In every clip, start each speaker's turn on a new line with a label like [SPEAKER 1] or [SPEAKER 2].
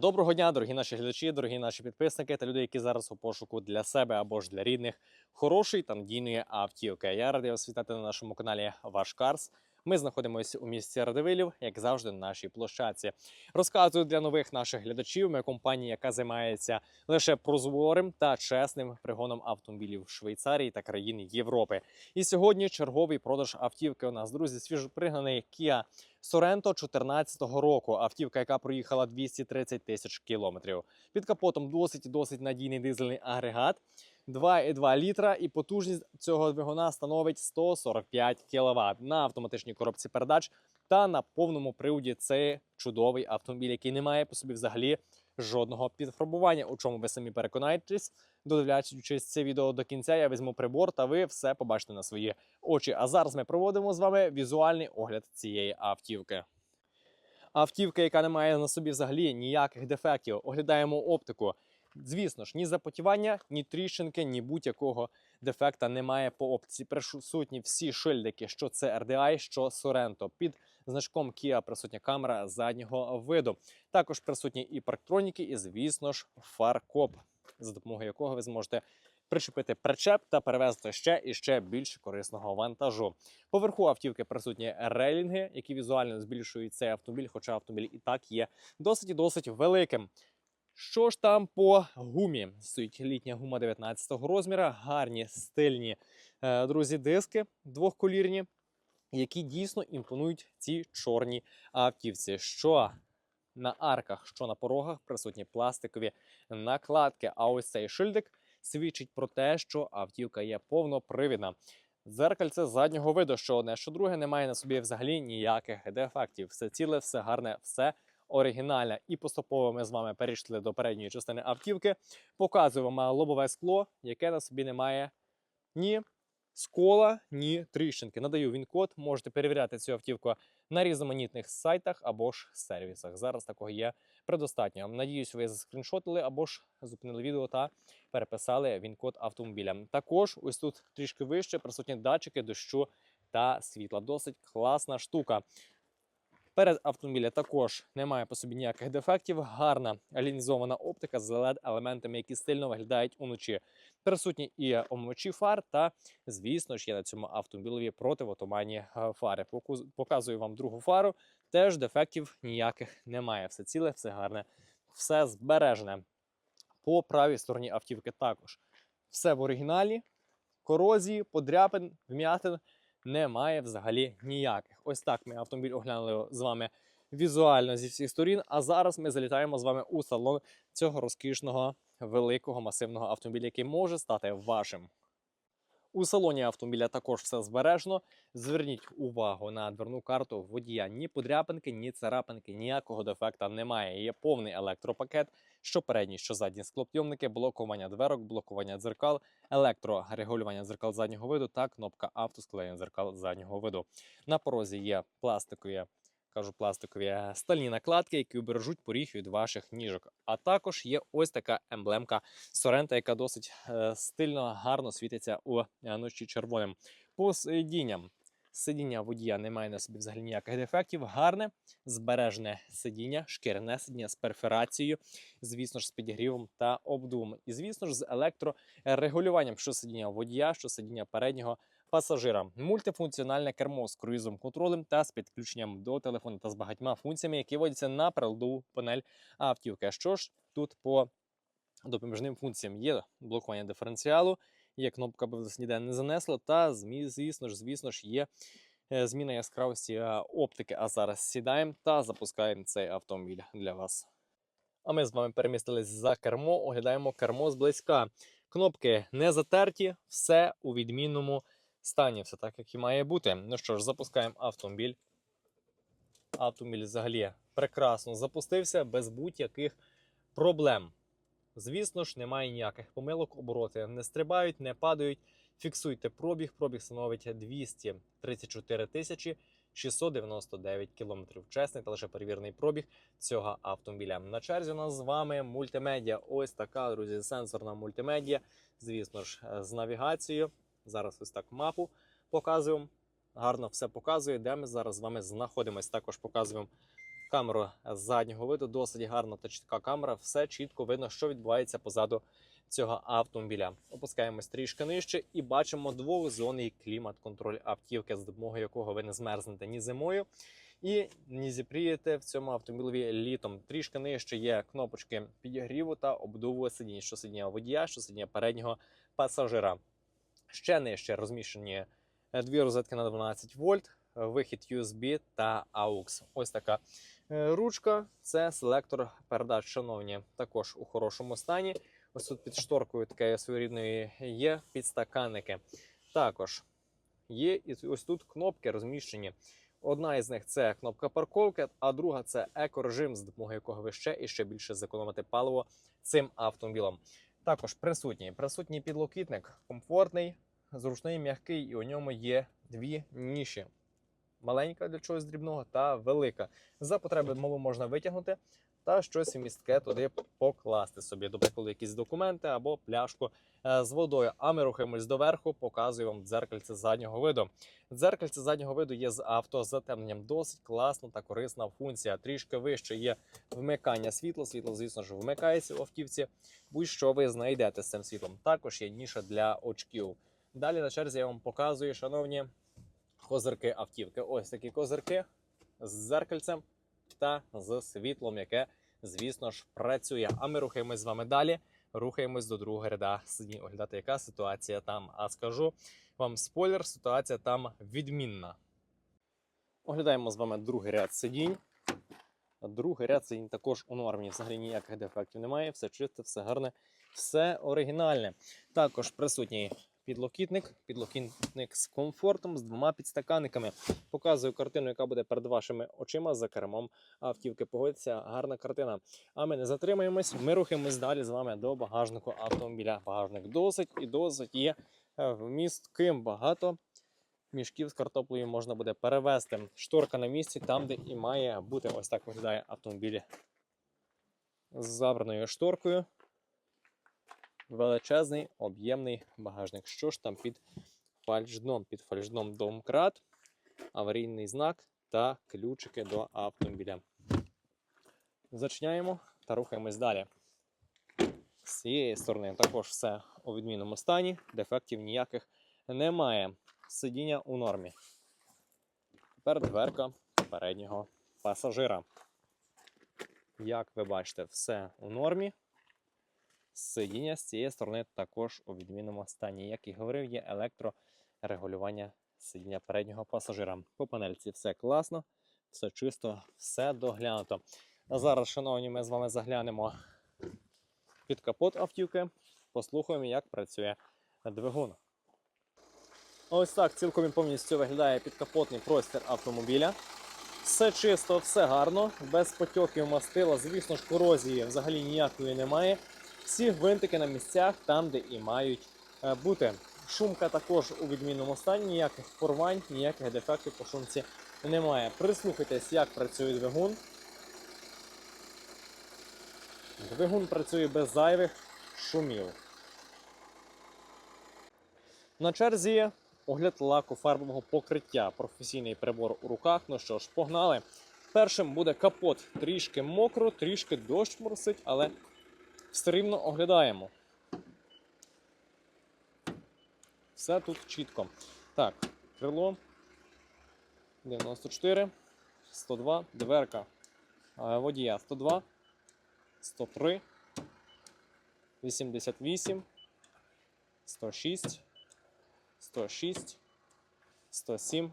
[SPEAKER 1] Доброго дня, дорогі наші глядачі, дорогі наші підписники та люди, які зараз у пошуку для себе або ж для рідних хорошої та надійної автівки. Я радий вас вітати на нашому каналі Ваш Карс. Ми знаходимося у місті Радивилів, як завжди, на нашій площадці. Розказую для нових наших глядачів. Ми компанія, яка займається лише прозорим та чесним пригоном автомобілів Швейцарії та країн Європи. І сьогодні черговий продаж автівки у нас, друзі, свіжопригнаний Kia Sorento 2014 року. Автівка, яка проїхала 230 тисяч кілометрів. Під капотом досить досить надійний дизельний агрегат. 2,2 літра і потужність цього двигуна становить 145 кВт на автоматичній коробці передач та на повному приводі. Це чудовий автомобіль, який не має по собі взагалі жодного підфарбування. У чому ви самі переконаєтесь, додивляючись це відео до кінця, я візьму прибор, та ви все побачите на свої очі. А зараз ми проводимо з вами візуальний огляд цієї автівки. Автівка, яка не має на собі взагалі ніяких дефектів, оглядаємо оптику. Звісно ж, ні запотівання, ні тріщинки, ні будь-якого дефекта немає по оптиці. Присутні всі шильдики, що це RDI, що Sorento. Під значком Kia присутня камера заднього виду. Також присутні і парктроніки, і, звісно ж, фаркоп, за допомогою якого ви зможете причепити причеп та перевезти ще і ще більше корисного вантажу. Поверху автівки присутні рейлінги, які візуально збільшують цей автомобіль, хоча автомобіль і так є досить і досить великим. Що ж там по гумі? Стоїть літня гума 19-го розміра, гарні стильні е, друзі, диски двохколірні, які дійсно імпонують ці чорні автівці. Що на арках, що на порогах присутні пластикові накладки. А ось цей шильдик свідчить про те, що автівка є повнопривідна. Дзеркальце заднього виду, що одне, що друге, немає на собі взагалі ніяких дефектів. Все ціле, все гарне, все оригінальне. І поступово ми з вами перейшли до передньої частини автівки. Показуємо лобове скло, яке на собі не має ні скола, ні тріщинки. Надаю він код. Можете перевіряти цю автівку на різноманітних сайтах або ж сервісах. Зараз такого є предостатньо. Надіюсь, ви заскріншотили або ж зупинили відео та переписали він код автомобіля. Також ось тут трішки вище присутні датчики дощу та світла. Досить класна штука. Перед автомобіля також немає по собі ніяких дефектів. Гарна алінізована оптика з led елементами, які стильно виглядають уночі. Присутні і омивачі фар, та, звісно ж, є на цьому автомобілеві противотуманні е, фари. Показую вам другу фару. Теж дефектів ніяких немає. Все ціле, все гарне, все збережене. По правій стороні автівки також все в оригіналі. Корозії, подряпин, вм'ятин немає взагалі ніяких. Ось так ми автомобіль оглянули з вами візуально зі всіх сторін. А зараз ми залітаємо з вами у салон цього розкішного великого масивного автомобіля, який може стати вашим. У салоні автомобіля також все збережено. Зверніть увагу на дверну карту водія. Ні подряпинки, ні царапинки, ніякого дефекта немає. Є повний електропакет, що передні, що задні склопйомники, блокування дверок, блокування дзеркал, електрорегулювання дзеркал заднього виду та кнопка автосклеєння дзеркал заднього виду. На порозі є пластикові. Кажу, пластикові е, стальні накладки, які убережуть поріг від ваших ніжок. А також є ось така емблемка Sorento, яка досить е, стильно, гарно світиться у е, ночі червоним. По сидінням. Сидіння водія не має на собі взагалі ніяких дефектів. Гарне, збережене сидіння, шкіряне сидіння з перфорацією, звісно ж, з підігрівом та обдувом. І, звісно ж, з електрорегулюванням, що сидіння водія, що сидіння переднього пасажира. Мультифункціональне кермо з круїзом контролем та з підключенням до телефону та з багатьма функціями, які вводяться на приладову панель автівки. Що ж тут по допоміжним функціям є блокування диференціалу, є кнопка вас ніде не занесло, та звісно ж, звісно ж, є е, зміна яскравості е, оптики. А зараз сідаємо та запускаємо цей автомобіль для вас. А ми з вами перемістились за кермо, оглядаємо кермо зблизька. Кнопки не затерті, все у відмінному стані, все так, як і має бути. Ну що ж, запускаємо автомобіль. Автомобіль взагалі прекрасно запустився без будь-яких проблем. Звісно ж, немає ніяких помилок, обороти не стрибають, не падають. Фіксуйте пробіг. Пробіг становить 234 тисячі 699 кілометрів. Чесний та лише перевірений пробіг цього автомобіля. На черзі у нас з вами мультимедіа. Ось така, друзі, сенсорна мультимедіа. Звісно ж, з навігацією. Зараз ось так мапу показуємо. Гарно все показує, де ми зараз з вами знаходимось. Також показуємо камеру заднього виду. Досить гарна та чітка камера. Все чітко видно, що відбувається позаду цього автомобіля. Опускаємось трішки нижче і бачимо двохзонний клімат-контроль автівки, з допомогою якого ви не змерзнете ні зимою. І не зіпрієте в цьому автомобілі літом. Трішки нижче є кнопочки підігріву та обдуву сидінь, що сидіння водія, що сидіння переднього пасажира. Ще нижче розміщені е, дві розетки на 12 вольт, е, вихід USB та AUX. Ось така е, ручка. Це селектор передач, шановні, також у хорошому стані. Ось тут під шторкою таке своєрідної є підстаканники. Також є і ось тут кнопки розміщені. Одна із них це кнопка парковки, а друга це екорежим, з допомогою якого ви ще і ще більше зекономите паливо цим автомобілем. Також присутній присутній підлокітник, комфортний, зручний, м'який, і у ньому є дві ніші. Маленька для чогось дрібного та велика. За потреби мову можна витягнути та щось містке туди покласти собі. До прикладу, якісь документи або пляшку е, з водою. А ми рухаємось доверху, показую вам дзеркальце заднього виду. Дзеркальце заднього виду є з автозатемненням. Досить класна та корисна функція. Трішки вище є вмикання світла. Світло, звісно ж, вмикається в автівці. Будь-що ви знайдете з цим світлом. Також є ніша для очків. Далі на черзі я вам показую, шановні козирки автівки. Ось такі козирки з дзеркальцем та з світлом, яке, звісно ж, працює. А ми рухаємось з вами далі. Рухаємось до другого ряда сидінь, оглядати, яка ситуація там. А скажу вам спойлер, ситуація там відмінна. Оглядаємо з вами другий ряд сидінь. Другий ряд сидінь також у нормі. Взагалі ніяких дефектів немає. Все чисте, все гарне, все оригінальне. Також присутній підлокітник, підлокітник з комфортом, з двома підстаканниками. Показую картину, яка буде перед вашими очима за кермом автівки. Погодьтеся, гарна картина. А ми не затримаємось. Ми рухаємось далі з вами до багажнику автомобіля. Багажник досить і досить є е, вмістким багато. Мішків з картоплею можна буде перевезти. Шторка на місці, там, де і має бути. Ось так виглядає автомобіль з забраною шторкою. Величезний об'ємний багажник. Що ж там під фальшдном? Під фальшдном домкрат, аварійний знак та ключики до автомобіля. Зачиняємо та рухаємось далі. З цієї сторони також все у відмінному стані, дефектів ніяких немає. Сидіння у нормі. Тепер дверка переднього пасажира. Як ви бачите, все у нормі. Сидіння з цієї сторони також у відмінному стані. Як і говорив, є електрорегулювання сидіння переднього пасажира. По панельці все класно, все чисто, все доглянуто. А зараз, шановні, ми з вами заглянемо під капот автівки, послухаємо, як працює двигун. Ось так цілком і повністю виглядає підкапотний простір автомобіля. Все чисто, все гарно, без потьоків мастила. Звісно ж, корозії взагалі ніякої немає. Всі гвинтики на місцях там, де і мають е, бути. Шумка також у відмінному стані, ніяких порвань, ніяких дефектів по шумці немає. Прислухайтесь, як працює двигун. Двигун працює без зайвих шумів. На черзі огляд лакофарбового покриття. Професійний прибор у руках. Ну що ж, погнали. Першим буде капот. Трішки мокро, трішки дощ моросить, але все рівно оглядаємо. Все тут чітко. Так, крило. 94, 102, дверка. Водія. 102, 103, 88, 106, 106, 107,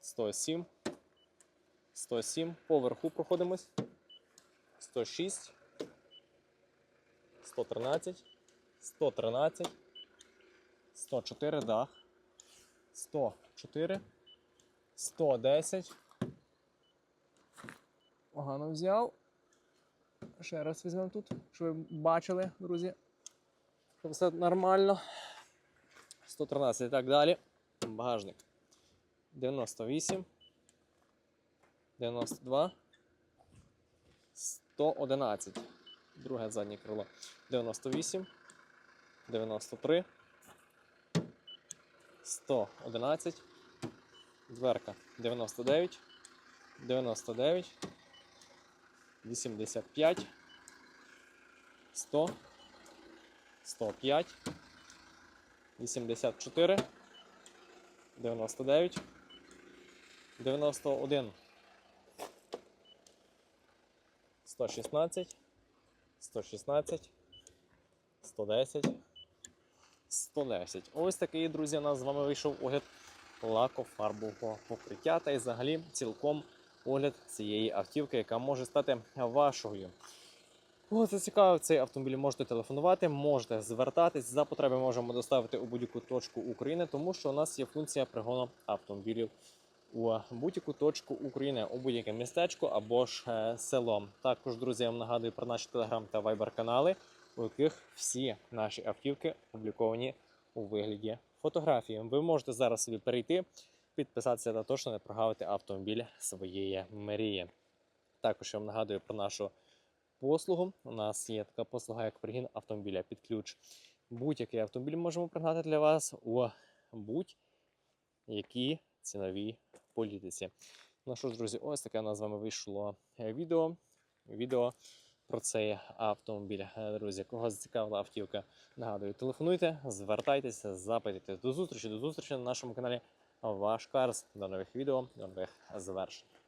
[SPEAKER 1] 107, 107. Поверху проходимось. 106, 113, 113, 104 дах, 104, 110. Погано взяв. Ще раз візьмемо тут, щоб ви бачили, друзі. що Все нормально. 113 і так далі. Багажник. 98. 92. 111. Друге заднє крило. 98. 93. 111. Дверка 99. 99, 85, 100, 105, 84, 99, 91, 116, 116, 110, 110. Ось такий, друзі, у нас з вами вийшов огляд лакофарбового покриття та й взагалі цілком огляд цієї автівки, яка може стати вашою. Кого зацікавив цей автомобіль, можете телефонувати, можете звертатись. За потреби можемо доставити у будь-яку точку України, тому що у нас є функція пригону автомобілів у будь-яку точку України, у будь-яке містечко або ж е, село. Також, друзі, я вам нагадую про наші телеграм та вайбер канали, у яких всі наші автівки опубліковані у вигляді фотографії. Ви можете зараз собі перейти, підписатися та точно не прогавити автомобіль своєї мрії. Також я вам нагадую про нашу послугу. У нас є така послуга, як пригін автомобіля під ключ. Будь-який автомобіль можемо пригнати для вас у будь-якій ціновій політиці. Ну що ж, друзі, ось таке у нас з вами вийшло е, відео. Відео про цей автомобіль. Е, Друзі, кого зацікавила автівка, нагадую, телефонуйте, звертайтеся, запитайте. До зустрічі, до зустрічі на нашому каналі Ваш Карс. До нових відео, до нових завершень.